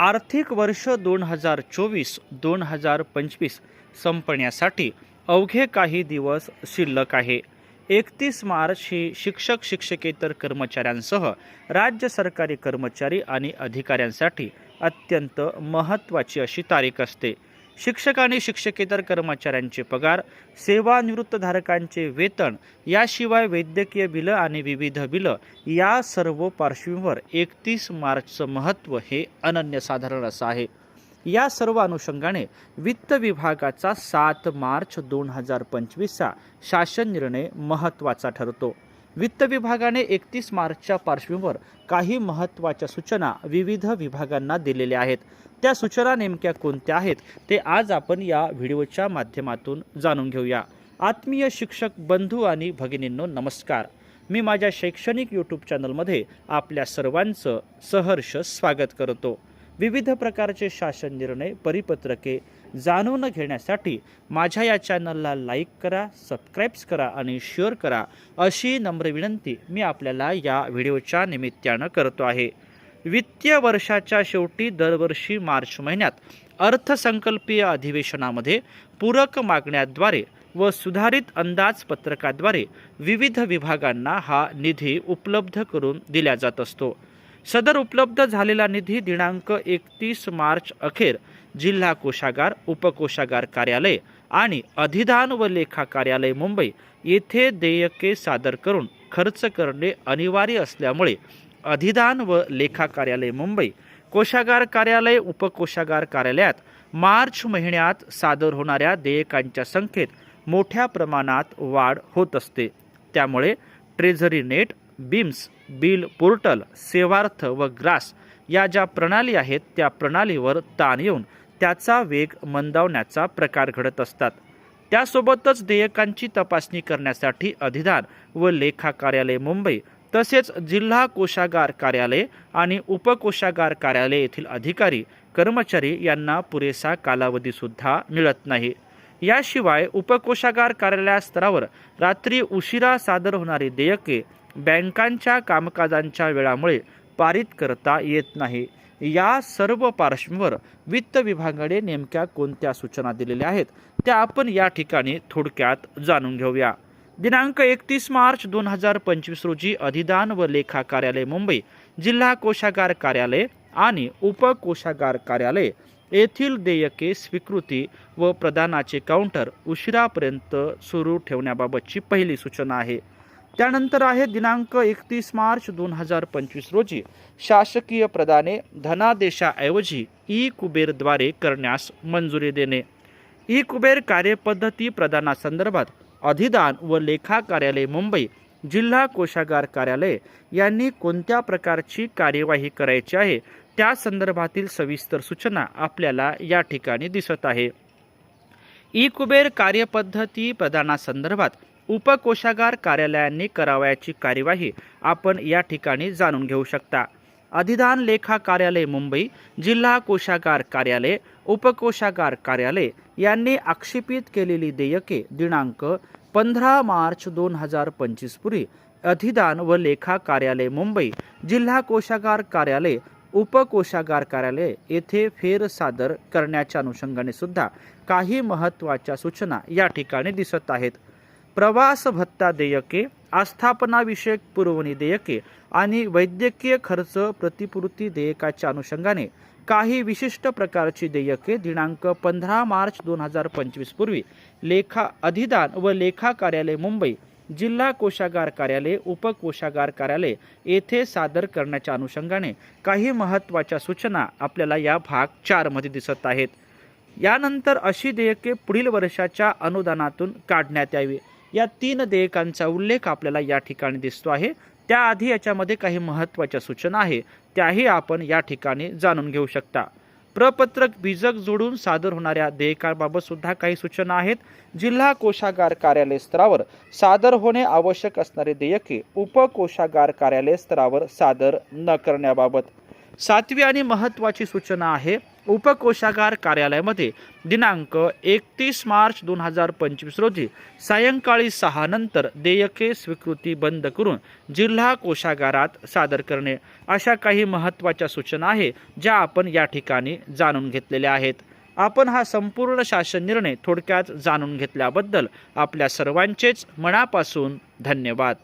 आर्थिक वर्ष दोन हजार चोवीस दोन हजार पंचवीस संपण्यासाठी अवघे काही दिवस शिल्लक आहे. एकतीस मार्च ही शिक्षक शिक्षकेतर कर्मचाऱ्यांसह राज्य सरकारी कर्मचारी आणि अधिकाऱ्यांसाठी अत्यंत महत्त्वाची अशी तारीख असते. शिक्षक आणि शिक्षकेतर कर्मचाऱ्यांचे पगार सेवानिवृत्तधारकांचे वेतन याशिवाय वैद्यकीय बिलं आणि विविध बिलं या सर्व पार्श्वीवर एकतीस मार्चचं महत्त्व हे अनन्यसाधारण असं आहे. या सर्व अनुषंगाने वित्त विभागाचा सात मार्च दोन हजार पंचवीसचा शासन निर्णय महत्त्वाचा ठरतो. वित्त विभागाने एकतीस मार्चच्या पार्श्वभूमीवर काही महत्त्वाच्या सूचना विविध विभागांना दिलेल्या आहेत. त्या सूचना नेमक्या कोणत्या आहेत ते आज आपण या व्हिडिओच्या माध्यमातून जाणून घेऊया. आत्मीय शिक्षक बंधू आणि भगिनींनो नमस्कार. मी माझ्या शैक्षणिक यूट्यूब चॅनलमध्ये आपल्या सर्वांचं सहर्ष स्वागत करतो. विविध प्रकारचे शासन निर्णय परिपत्रके जाणून घेण्यासाठी माझ्या या चॅनलला लाईक करा सबस्क्राईब्स करा आणि शेअर करा अशी नम्र विनंती मी आपल्याला या व्हिडिओच्या निमित्तानं करतो आहे. वित्तीय वर्षाच्या शेवटी दरवर्षी मार्च महिन्यात अर्थसंकल्पीय अधिवेशनामध्ये पूरक मागण्याद्वारे व सुधारित अंदाजपत्रकाद्वारे विविध विभागांना हा निधी उपलब्ध करून दिला जात असतो. सदर उपलब्ध झालेला निधी दिनांक एकतीस मार्च अखेर जिल्हा कोषागार उपकोषागार कार्यालय आणि अधिदान व लेखा कार्यालय मुंबई येथे देयके सादर करून खर्च करणे अनिवार्य असल्यामुळे अधिदान व लेखा कार्यालय मुंबई कोषागार कार्यालय उपकोषागार कार्यालयात मार्च महिन्यात सादर होणाऱ्या देयकांच्या संख्येत मोठ्या प्रमाणात वाढ होत असते. त्यामुळे treasury net BEAMS bill portal Sevaarth व ग्रास या ज्या प्रणाली आहेत त्या प्रणालीवर ताण येऊन त्याचा वेग मंदावण्याचा प्रकार घडत असतात. त्यासोबतच देयकांची तपासणी करण्यासाठी अधिधान व लेखा कार्यालय मुंबई तसेच जिल्हा कोषागार कार्यालय आणि उपकोषागार कार्यालय येथील अधिकारी कर्मचारी यांना पुरेसा कालावधीसुद्धा मिळत नाही. याशिवाय उपकोषागार कार्यालया स्तरावर रात्री उशिरा सादर होणारी देयके बँकांच्या कामकाजांच्या वेळामुळे पारित करता येत नाही. या सर्व पार्श्ववर वित्त विभागाने नेमक्या कोणत्या सूचना दिलेल्या आहेत त्या आपण या ठिकाणी थोडक्यात जाणून घेऊया. दिनांक एकतीस मार्च दोन हजार पंचवीस रोजी अधिदान व लेखा कार्यालय मुंबई जिल्हा कोषागार कार्यालय आणि उपकोषागार कार्यालय येथील देयके स्वीकृती व प्रदानाचे काउंटर उशिरापर्यंत सुरू ठेवण्याबाबतची पहिली सूचना आहे. त्यानंतर आहे दिनांक एकतीस मार्च दोन हजार पंचवीस रोजी. शासकीय प्रदाने धनादेशाऐवजी ई कुबेरद्वारे करण्यास मंजुरी देणे. ई कुबेर कार्यपद्धती प्रदानासंदर्भात अधिदान व लेखा कार्यालय मुंबई जिल्हा कोषागार कार्यालय यांनी कोणत्या प्रकारची कार्यवाही करायची आहे त्या संदर्भातील सविस्तर सूचना आपल्याला या ठिकाणी दिसत आहे. ई कुबेर कार्यपद्धती प्रदानासंदर्भात उपकोषागार कार्यालयांनी करावयाची कार्यवाही आपण या ठिकाणी जाणून घेऊ शकता. अधिदान लेखा कार्यालय मुंबई जिल्हा कोषागार कार्यालय उपकोषागार कार्यालय यांनी आक्षेपित केलेली देयके दिनांक पंधरा मार्च दोन हजार पंचवीस पूर्वी अधिदान व लेखा कार्यालय मुंबई जिल्हा कोषागार कार्यालय उपकोषागार कार्यालय येथे फेर सादर करण्याच्या अनुषंगाने सुद्धा काही महत्त्वाच्या सूचना या ठिकाणी दिसत आहेत. प्रवास भत्ता देयके आस्थापनाविषयक पुरवणी देयके आणि वैद्यकीय खर्च प्रतिपूर्ती देयकाच्या अनुषंगाने काही विशिष्ट प्रकारची देयके दिनांक पंधरा मार्च दोन हजार पंचवीस पूर्वी लेखा अधिदान व लेखा कार्यालय मुंबई जिल्हा कोषागार कार्यालय उपकोषागार कार्यालय येथे सादर करण्याच्या अनुषंगाने काही महत्त्वाच्या सूचना आपल्याला या भाग चारमध्ये दिसत आहेत. यानंतर अशी देयके पुढील वर्षाच्या अनुदानातून काढण्यात यावी. या तीन देयकांचा उल्लेख आपल्याला या ठिकाणी दिसतो आहे. त्याआधी याच्यामध्ये काही महत्त्वाच्या सूचना आहे. त्याही आपण या ठिकाणी जाणून घेऊ शकता. प्रपत्रक बीजक जोडून सादर होणाऱ्या देयकाबाबत सुद्धा काही सूचना आहेत. जिल्हा कोषागार कार्यालय स्तरावर सादर होणे आवश्यक असणारे देयके उपकोषागार कार्यालय स्तरावर सादर न करण्याबाबत. सातवी आणि महत्त्वाची सूचना आहे. उपकोषागार कार्यालयामध्ये दिनांक एकतीस मार्च दोन हजार पंचवीस रोजी सायंकाळी सहा नंतर देयके स्वीकृती बंद करून जिल्हा कोषागारात सादर करणे अशा काही महत्त्वाच्या सूचना आहे ज्या आपण या ठिकाणी जाणून घेतलेल्या आहेत. आपण हा संपूर्ण शासन निर्णय थोडक्यात जाणून घेतल्याबद्दल आपल्या सर्वांचेच मनापासून धन्यवाद.